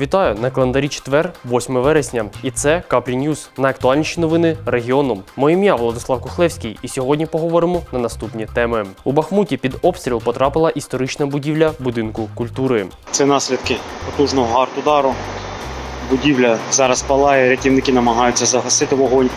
Вітаю на календарі четвер, 8 вересня. І це Каплі Ньюз. Найактуальніші новини регіону. Моє ім'я Владислав Кухлевський, і сьогодні поговоримо на наступні теми. У Бахмуті під обстріл потрапила історична будівля будинку культури. Це наслідки потужного артудару. Будівля зараз палає, рятівники намагаються загасити вогонь.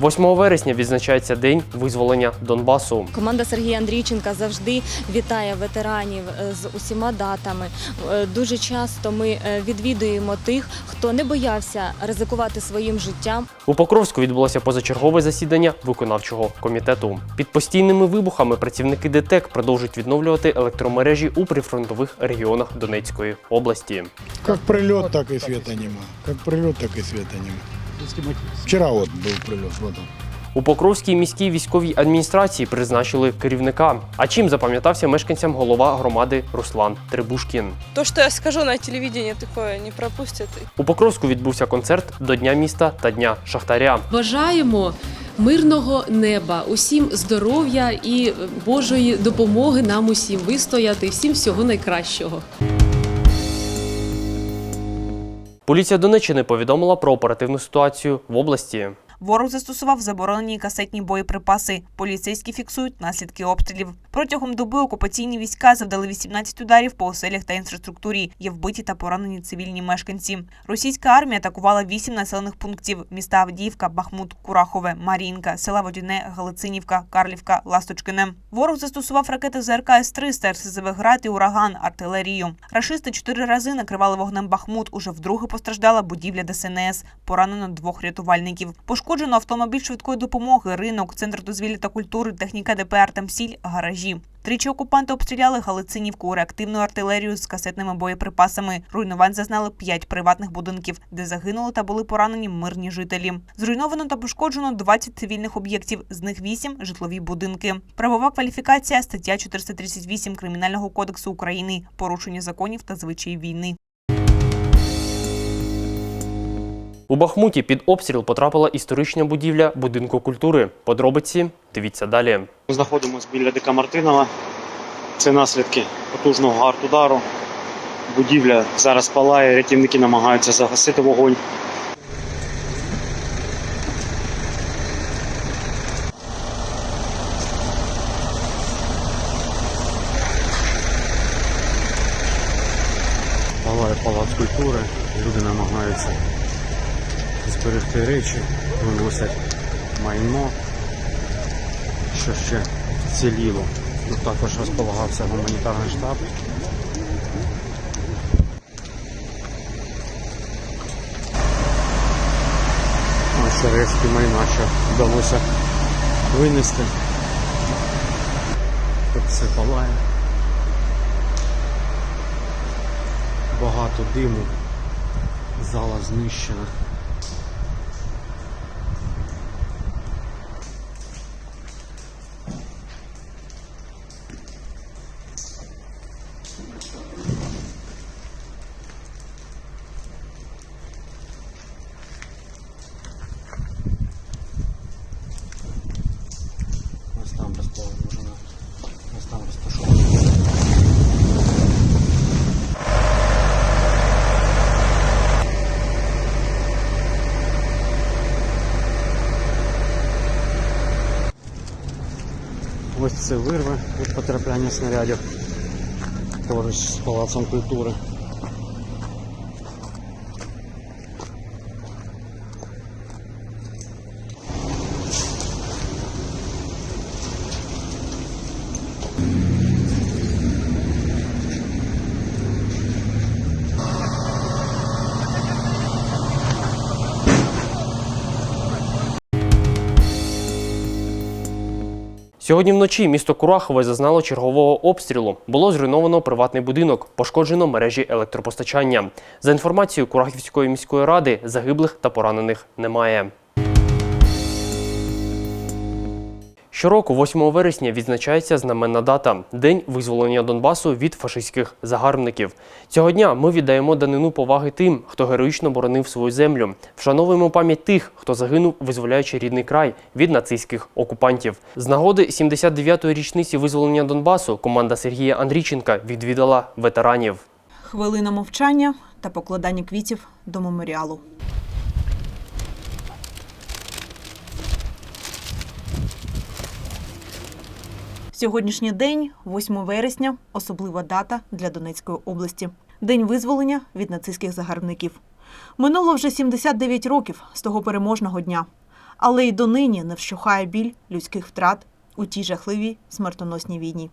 8 вересня відзначається день визволення Донбасу. Команда Сергія Андрійченка завжди вітає ветеранів е, з усіма датами. Е, Дуже часто ми е, відвідуємо тих, хто не боявся ризикувати своїм життям. У Покровську відбулося позачергове засідання виконавчого комітету. Під постійними вибухами працівники ДТЕК продовжують відновлювати електромережі у прифронтових регіонах Донецької області. Как прилет, так и света нема. Как прилет, так и света нема. Вчера вот был прилет, вот. У Покровській міській військовій адміністрації призначили керівника. А чим запам'ятався мешканцям голова громади Руслан Требушкін? То, что я скажу на телевидении, такое не пропустят. У Покровську відбувся концерт до Дня міста та Дня Шахтаря. Бажаємо мирного неба, усім здоров'я і Божої допомоги нам усім вистояти, всім всього найкращого. Поліція Донеччини повідомила про оперативну ситуацію в області. Ворог застосував заборонені касетні боєприпаси. Поліцейські фіксують наслідки обстрілів. Протягом доби окупаційні війська завдали 18 ударів по оселях та інфраструктурі. Є вбиті та поранені цивільні мешканці. Російська армія атакувала 8 населених пунктів: міста Авдіївка, Бахмут, Курахове, Маріїнка, села Водяне, Галицинівка, Карлівка, Ласточкине. Ворог застосував ракети ЗРК С-300, РСЗВ «Град» і ураган, артилерію. Рашисти чотири рази накривали вогнем Бахмут. Уже вдруге постраждала будівля ДСНС. Поранено двох рятувальників. Пошкоджено автомобіль швидкої допомоги, ринок, центр дозвілля та культури, техніка ДП «Артемсіль», гаражі. Тричі окупанти обстріляли Галицинівку реактивною артилерією з касетними боєприпасами. Руйнувань зазнали п'ять приватних будинків, де загинули та були поранені мирні жителі. Зруйновано та пошкоджено 20 цивільних об'єктів, з них 8 – житлові будинки. Правова кваліфікація – стаття 438 Кримінального кодексу України – порушення законів та звичаїв війни. У Бахмуті під обстріл потрапила історична будівля будинку культури. Подробиці дивіться далі. Ми знаходимося біля ДК Мартинова. Це наслідки потужного артудару. Будівля зараз палає, рятівники намагаються загасити вогонь. Палає палац культури, люди намагаються зберегти речі, виносять майно, що ще вціліло. Тут також розполагався гуманітарний штаб. Ось рештки майна, що вдалося винести. Тут все палає. Багато диму. Зала знищена. Ось це вирви від потрапляння снарядів поруч з палацом культури. Сьогодні вночі місто Курахове зазнало чергового обстрілу. Було зруйновано приватний будинок, пошкоджено мережі електропостачання. За інформацією Курахівської міської ради, загиблих та поранених немає. Щороку, 8 вересня, відзначається знаменна дата День визволення Донбасу від фашистських загарбників. Цього дня ми віддаємо данину поваги тим, хто героїчно боронив свою землю. Вшановуємо пам'ять тих, хто загинув, визволяючи рідний край від нацистських окупантів. З нагоди 79-ї річниці визволення Донбасу команда Сергія Андрійченка відвідала ветеранів. Хвилина мовчання та покладання квітів до меморіалу. Сьогоднішній день, 8 вересня, особлива дата для Донецької області. День визволення від нацистських загарбників. Минуло вже 79 років з того переможного дня. Але й донині не вщухає біль людських втрат у тій жахливій смертоносній війні.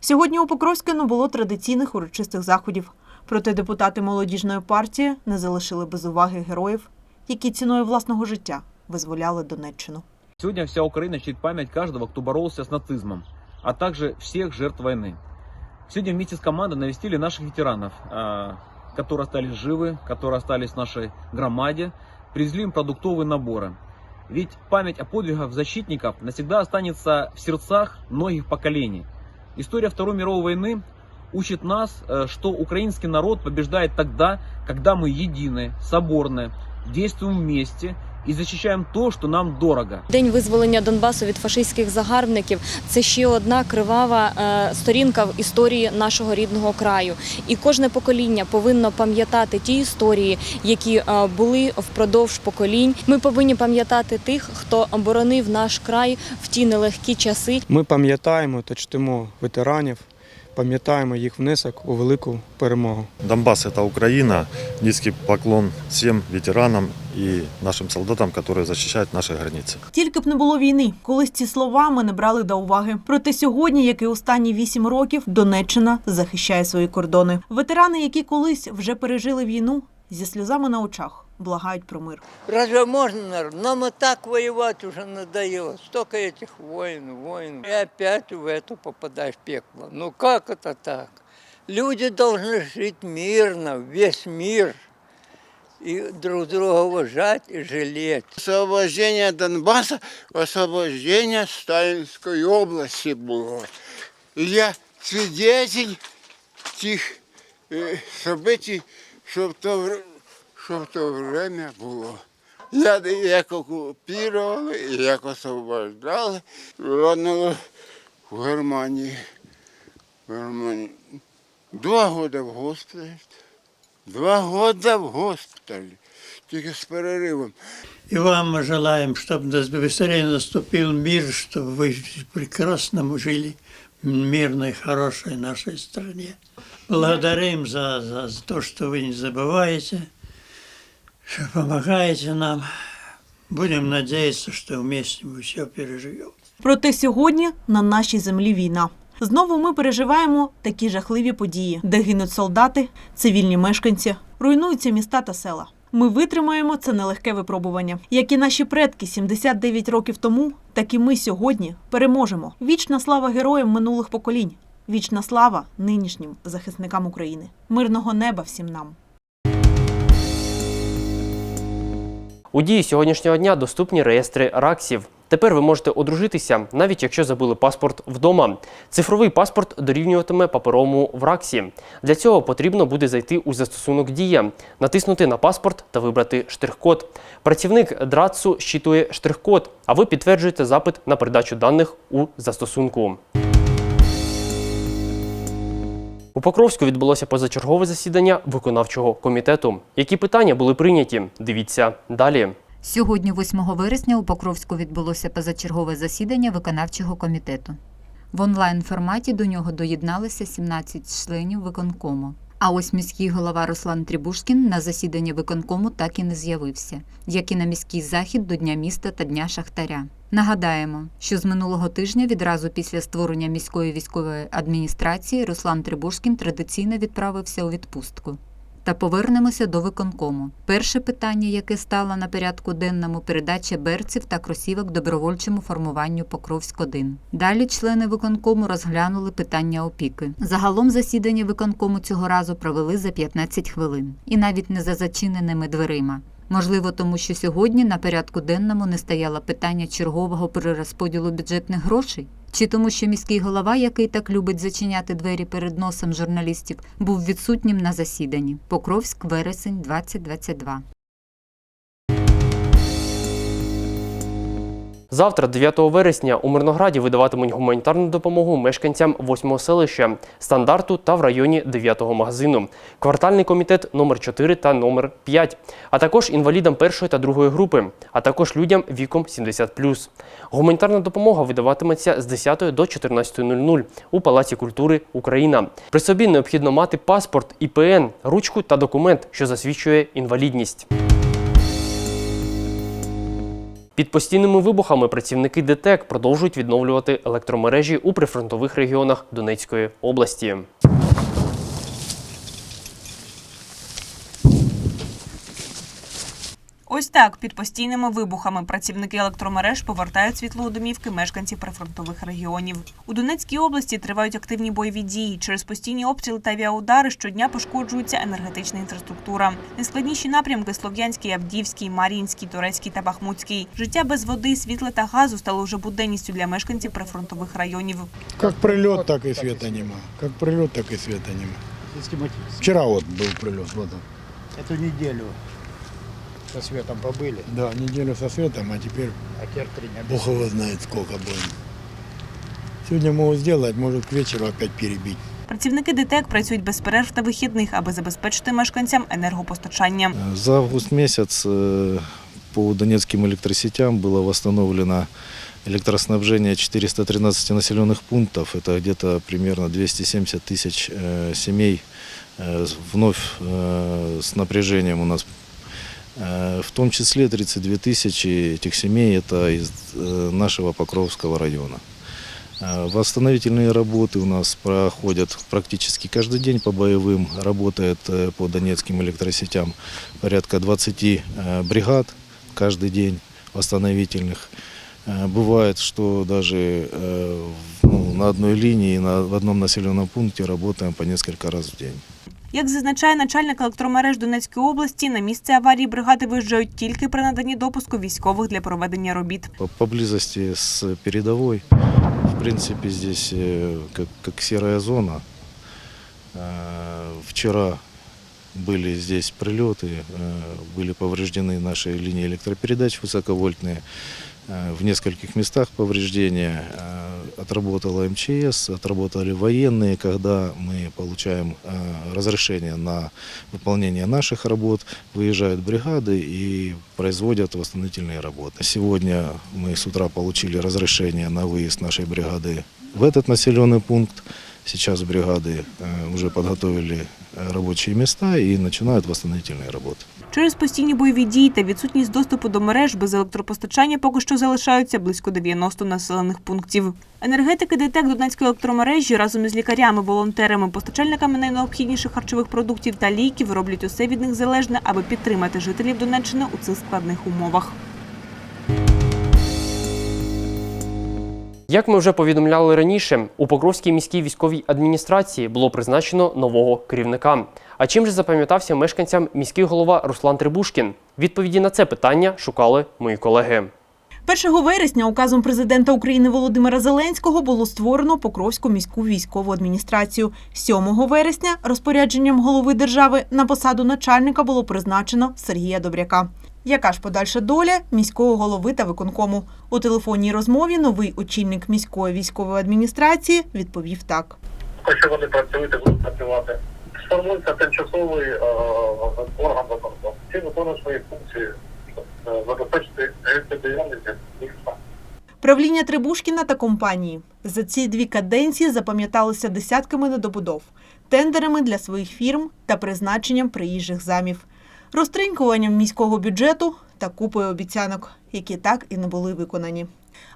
Сьогодні у Покровську не було традиційних урочистих заходів, проте депутати молодіжної партії не залишили без уваги героїв, які ціною власного життя визволяли Донеччину. Сегодня вся Украина чтит память каждого, кто боролся с нацизмом, а также всех жертв войны. Сегодня вместе с командой навестили наших ветеранов, а, которые остались живы, которые остались в нашей громаде, привезли им продуктовые наборы. Ведь память о подвигах защитников навсегда останется в сердцах многих поколений. История Второй мировой войны учит нас, э, что украинский народ побеждает тогда, когда мы едины, соборны, действуем вместе и защищаем то, что нам дорого. День визволення Донбасу від фашистських загарбників це ще одна кривава е, сторінка в історії нашого рідного краю. І кожне покоління повинно пам'ятати ті історії, які е, були впродовж поколінь. Ми повинні пам'ятати тих, хто оборонив наш край в ті нелегкі часи. Ми пам'ятаємо та чтимо ветеранів, пам'ятаємо їх внесок у велику перемогу. Донбасс – это Украина. Низкий поклон всем ветеранам и нашим солдатам, которые защищают наши границы. Тільки б не було війни, колись ці слова ми не брали до уваги. Проте сьогодні, як і останні вісім років, Донеччина захищає свої кордони. Ветерани, які колись вже пережили війну, зі сльозами на очах благають про мир. Разве можно, наверное? Нам и так воевать уже надоело. Столько этих войн, войн. И опять в это попадаешь в пекло. Ну как это так? Люди должны жить мирно, весь мир. И друг друга уважать и жалеть. Освобождение Донбасса, освобождение Сталинской области было. И я свидетель тих е, событий, що в то, вр- що в то время було. Я як окупували, і як освобождали, ранили в Германії. В Германії. Два года в госпіталі. Два года в госпіталі. Тільки з переривом. И вам мы желаем, чтобы быстрее наступил мир, чтобы вы прекрасно жили в мирной, хорошей нашей стране. Благодарим за, за, за то, что вы не забываете, что помогаете нам. Будем надеяться, что вместе мы все переживем. Проте сьогодні на нашій землі війна. Знову ми переживаємо такі жахливі події, де гинуть солдати, цивільні мешканці, руйнуються міста та села. Ми витримаємо це нелегке випробування. Як і наші предки 79 років тому, так і ми сьогодні переможемо. Вічна слава героям минулих поколінь. Вічна слава нинішнім захисникам України. Мирного неба всім нам. У дії сьогоднішнього дня доступні реєстри РАКСів. Тепер ви можете одружитися, навіть якщо забули паспорт вдома. Цифровий паспорт дорівнюватиме паперовому в РАКСі. Для цього потрібно буде зайти у застосунок Дія, натиснути на паспорт та вибрати штрих-код. Працівник ДРАЦу щитує штрих-код, а ви підтверджуєте запит на передачу даних у застосунку. У Покровську відбулося позачергове засідання виконавчого комітету. Які питання були прийняті? Дивіться далі. Сьогодні, 8 вересня, у Покровську відбулося позачергове засідання виконавчого комітету. В онлайн форматі до нього доєдналися 17 членів виконкому. А ось міський голова Руслан Трібушкін на засіданні виконкому так і не з'явився, як і на міський захід до Дня міста та Дня Шахтаря. Нагадаємо, що з минулого тижня, відразу після створення міської військової адміністрації, Руслан Трибушкін традиційно відправився у відпустку. Та повернемося до виконкому. Перше питання, яке стало на порядку денному, передача берців та кросівок добровольчому формуванню Покровськ-1. Далі члени виконкому розглянули питання опіки. Загалом засідання виконкому цього разу провели за 15 хвилин, і навіть не за зачиненими дверима. Можливо, тому що сьогодні на порядку денному не стояло питання чергового перерозподілу бюджетних грошей? Чи тому, що міський голова, який так любить зачиняти двері перед носом журналістів, був відсутнім на засіданні? Покровськ, вересень, 2022. Завтра, 9 вересня, у Мирнограді видаватимуть гуманітарну допомогу мешканцям 8-го селища, стандарту та в районі 9-го магазину, квартальний комітет номер 4 та номер 5, а також інвалідам першої та другої групи, а також людям віком 70+. Гуманітарна допомога видаватиметься з 10 до 14.00 у Палаці культури Україна. При собі необхідно мати паспорт, ІПН, ручку та документ, що засвідчує інвалідність. Під постійними вибухами працівники ДТЕК продовжують відновлювати електромережі у прифронтових регіонах Донецької області. Ось так під постійними вибухами працівники електромереж повертають світло у домівки мешканців прифронтових регіонів. У Донецькій області тривають активні бойові дії. Через постійні обстріли та авіаудари щодня пошкоджується енергетична інфраструктура. Найскладніші напрямки Слов'янський, Авдіївський, Мар'їнський, Турецький та Бахмутський. Життя без води, світла та газу стало вже буденністю для мешканців прифронтових районів. Как прилет, так и света нема. Как прилет, так и света нема. Вчера вот был прилет, вот он Эту неделю со светом побыли, Да, неделю со светом, а теперь а теперь три дня без Бог его знает сколько будет. Сегодня могут сделать, может к вечеру опять перебить. Працівники ДТЕК працюють без перерв та вихідних, аби забезпечити мешканцям енергопостачання. За август месяц э, по донецким электросетям было восстановлено электроснабжение 413 населенных пунктов. Это где-то примерно 270 тысяч э, семей э, с- вновь э, с напряжением у нас. Э, В том числе 32 тысячи этих семей это из э, нашего Покровского района. Э, Восстановительные работы у нас проходят практически каждый день по боевым. Работает по донецким электросетям порядка 20 э, бригад каждый день восстановительных. Бывает, что даже ну, на одной линии, на, в одном населенном пункте работаем по несколько раз в день. Як зазначає начальник електромереж Донецької області, на місце аварії бригади виїжджають тільки при наданні допуску військових для проведення робіт. По- Поблизости с передовой, в принципе, здесь э, как, как серая зона. Э, Вчера были здесь прилеты, э, были повреждены наши линии электропередач высоковольтные. Э, В нескольких местах повреждения э, Отработала МЧС, отработали военные, когда мы получаем э, разрешение на выполнение наших работ, выезжают бригады и производят восстановительные работы. Сегодня мы с утра получили разрешение на выезд нашей бригады в этот населенный пункт. Сейчас бригады э, уже подготовили э, рабочие места и начинают восстановительные работы. Через постійні бойові дії та відсутність доступу до мереж без електропостачання поки що залишаються близько 90 населених пунктів. Енергетики ДТЕК Донецької електромережі разом із лікарями, волонтерами, постачальниками найнеобхідніших харчових продуктів та ліків роблять усе від них залежне, аби підтримати жителів Донеччини у цих складних умовах. Як ми вже повідомляли раніше, у Покровській міській військовій адміністрації було призначено нового керівника. А чим же запам'ятався мешканцям міський голова Руслан Трибушкін? Відповіді на це питання шукали мої колеги. 1 вересня указом президента України Володимира Зеленського було створено Покровську міську військову адміністрацію. 7 вересня розпорядженням голови держави на посаду начальника було призначено Сергія Добряка. Яка ж подальша доля міського голови та виконкому? У телефонній розмові новий очільник міської військової адміністрації відповів так. Якщо вони працюють, будуть працювати. Сформується тимчасовий е, орган виконкому. Всі виконують свої функції, е, забезпечити життєдіяльність їх сам. Правління Трибушкіна та компанії за ці дві каденції запам'яталося десятками недобудов, тендерами для своїх фірм та призначенням приїжджих замів, розтринькуванням міського бюджету та купою обіцянок, які так і не були виконані.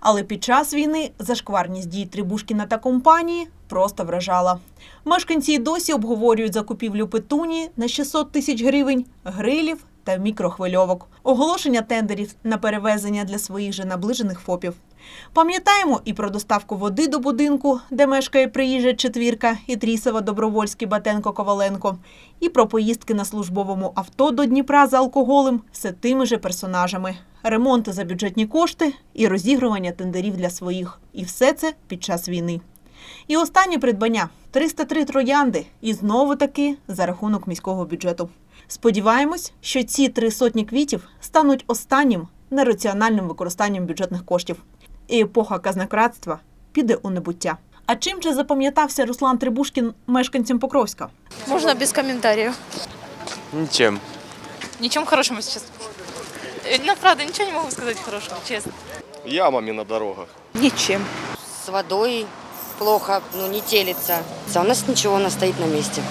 Але під час війни зашкварність дій Трибушкіна та компанії просто вражала. Мешканці й досі обговорюють закупівлю петуні на 600 тисяч гривень, грилів та мікрохвильовок, оголошення тендерів на перевезення для своїх же наближених ФОПів. Пам'ятаємо і про доставку води до будинку, де мешкає приїжджа четвірка Ітрісова, Добровольський, Батенко, Коваленко, і про поїздки на службовому авто до Дніпра за алкоголем все тими же персонажами, ремонти за бюджетні кошти і розігрування тендерів для своїх. І все це під час війни. І останнє придбання 303 троянди, і знову таки за рахунок міського бюджету. Сподіваємось, що ці три сотні квітів стануть останнім нераціональним використанням бюджетних коштів. І епоха казнократства піде у небуття. А чим же запам'ятався Руслан Трибушкін мешканцям Покровська? Можно без комментариев? Нічим. Ничем хорошим сейчас. Ну, правда, ничего не могу сказать хорошего, честно. Ямами на дорогах. Ничем. С водой плохо, ну не телится. У нас ничего, она стоит на месте.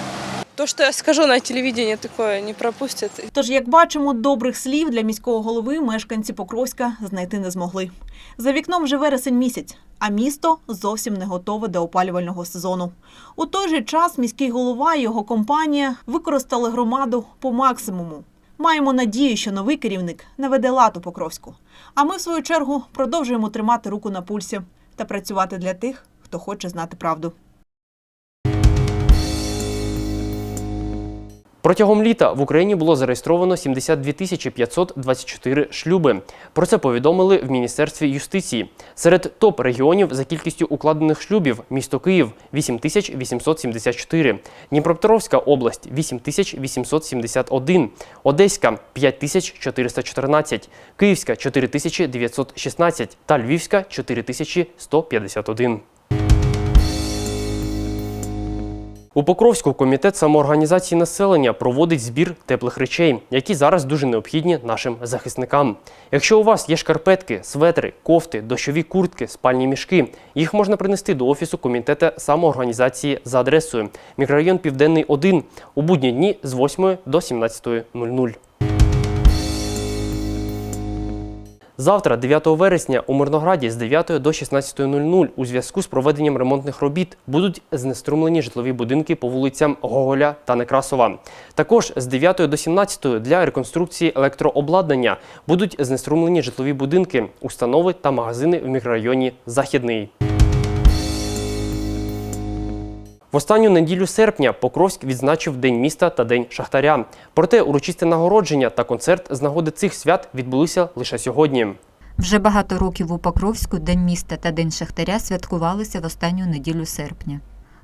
То, что я скажу на телевидении, такое не пропустят. Тож, як бачимо, добрих слів для міського голови мешканці Покровська знайти не змогли. За вікном вже вересень місяць, а місто зовсім не готове до опалювального сезону. У той же час міський голова і його компанія використали громаду по максимуму. Маємо надію, що новий керівник наведе лад у Покровську. А ми, в свою чергу, продовжуємо тримати руку на пульсі та працювати для тих, хто хоче знати правду. Протягом літа в Україні було зареєстровано 72 тисячі 524 шлюби. Про це повідомили в Міністерстві юстиції. Серед топ-регіонів за кількістю укладених шлюбів місто Київ 8 тисяч 874, Дніпропетровська область 8 тисяч 871, Одеська 5 тисяч 414, Київська 4 тисячі 916 та Львівська 4 У Покровську комітет самоорганізації населення проводить збір теплих речей, які зараз дуже необхідні нашим захисникам. Якщо у вас є шкарпетки, светри, кофти, дощові куртки, спальні мішки, їх можна принести до офісу комітету самоорганізації за адресою мікрорайон Південний 1 у будні дні з 8 до 17.00. Завтра, 9 вересня, у Мирнограді з 9 до 16.00 у зв'язку з проведенням ремонтних робіт будуть знеструмлені житлові будинки по вулицям Гоголя та Некрасова. Також з 9 до 17 для реконструкції електрообладнання будуть знеструмлені житлові будинки, установи та магазини в мікрорайоні Західний. В останню неділю серпня Покровськ відзначив День міста та День Шахтаря. Проте урочисте нагородження та концерт з нагоди цих свят відбулися лише сьогодні. Вже багато років у Покровську День міста та День Шахтаря святкувалися в останню неділю серпня.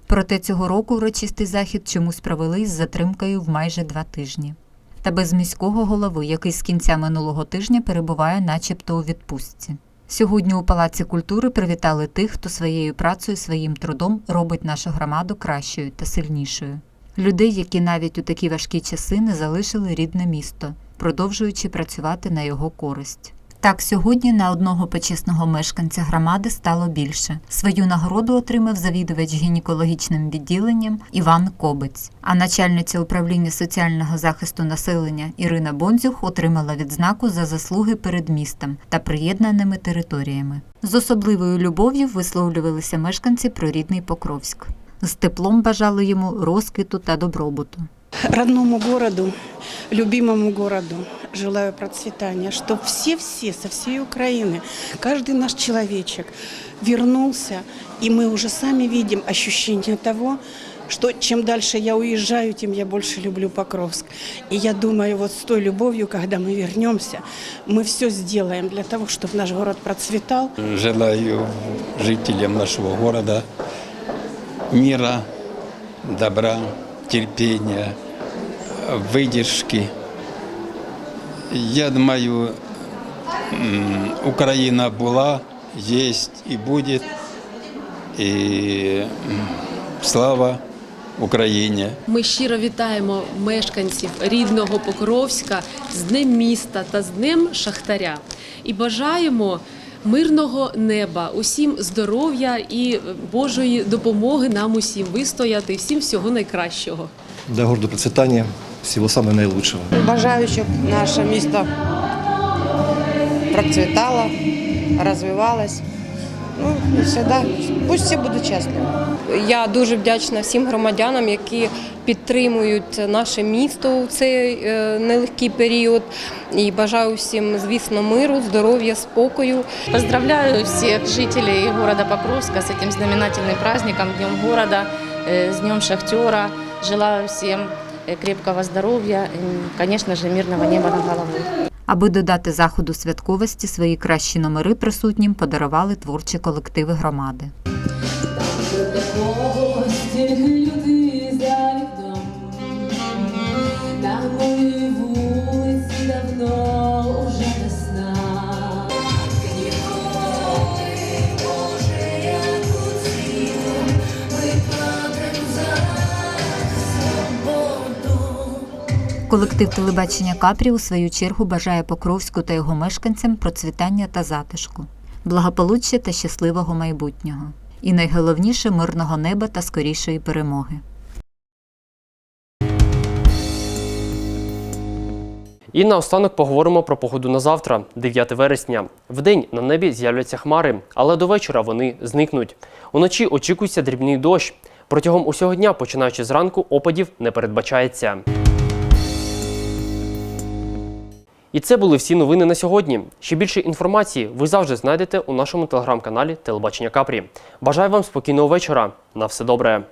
Проте цього року урочистий захід чомусь провели з затримкою в майже два тижні. Та без міського голови, який з кінця минулого тижня перебуває начебто у відпустці. Сьогодні у Палаці культури привітали тих, хто своєю працею, своїм трудом робить нашу громаду кращою та сильнішою. Людей, які навіть у такі важкі часи не залишили рідне місто, продовжуючи працювати на його користь. Так, сьогодні на одного почесного мешканця громади стало більше. Свою нагороду отримав завідувач гінекологічним відділенням Іван Кобець. А начальниця управління соціального захисту населення Ірина Бонзюх отримала відзнаку за заслуги перед містом та приєднаними територіями. З особливою любов'ю висловлювалися мешканці про рідний Покровськ. З теплом бажали йому розквіту та добробуту. Родному городу, любимому городу желаю процветания, чтобы все-все со всей Украины, каждый наш человечек вернулся, и мы уже сами видим ощущение того, что чем дальше я уезжаю, тем я больше люблю Покровск. И я думаю, вот с той любовью, когда мы вернемся, мы все сделаем для того, чтобы наш город процветал. Желаю жителям нашего города мира, добра, терпения, выдержки. Я думаю, Украина была, есть и будет. И слава Україні! Ми щиро вітаємо мешканців рідного Покровська з Днем міста та з Днем Шахтаря і бажаємо мирного неба, усім здоров'я і Божої допомоги нам усім вистояти, всім всього найкращого. Для города процвітання всього саме наилучшего. Бажаю, щоб наше місто процвітало, розвивалось. Ну і завжди, пусть всі будуть щасливі. Я дуже вдячна всім громадянам, які підтримують наше місто у цей е, нелегкий період. І бажаю всім, звісно, миру, здоров'я, спокою. Поздравляю всех жителей города Покровска с этим знаменательным праздником, Днем города, э, с Днем шахтера. Желаю всем э, крепкого здоровья и, конечно же, мирного неба над головой. Аби додати заходу святковості, свої кращі номери присутнім подарували творчі колективи громади. Колектив телебачення Капрі у свою чергу бажає Покровську та його мешканцям процвітання та затишку, благополуччя та щасливого майбутнього. І найголовніше мирного неба та скорішої перемоги. І наостанок поговоримо про погоду на завтра, 9 вересня. Вдень на небі з'являться хмари, але до вечора вони зникнуть. Уночі очікується дрібний дощ. Протягом усього дня, починаючи зранку, опадів не передбачається. І це були всі новини на сьогодні. Ще більше інформації ви завжди знайдете у нашому телеграм-каналі Телебачення Капрі. Бажаю вам спокійного вечора. На все добре.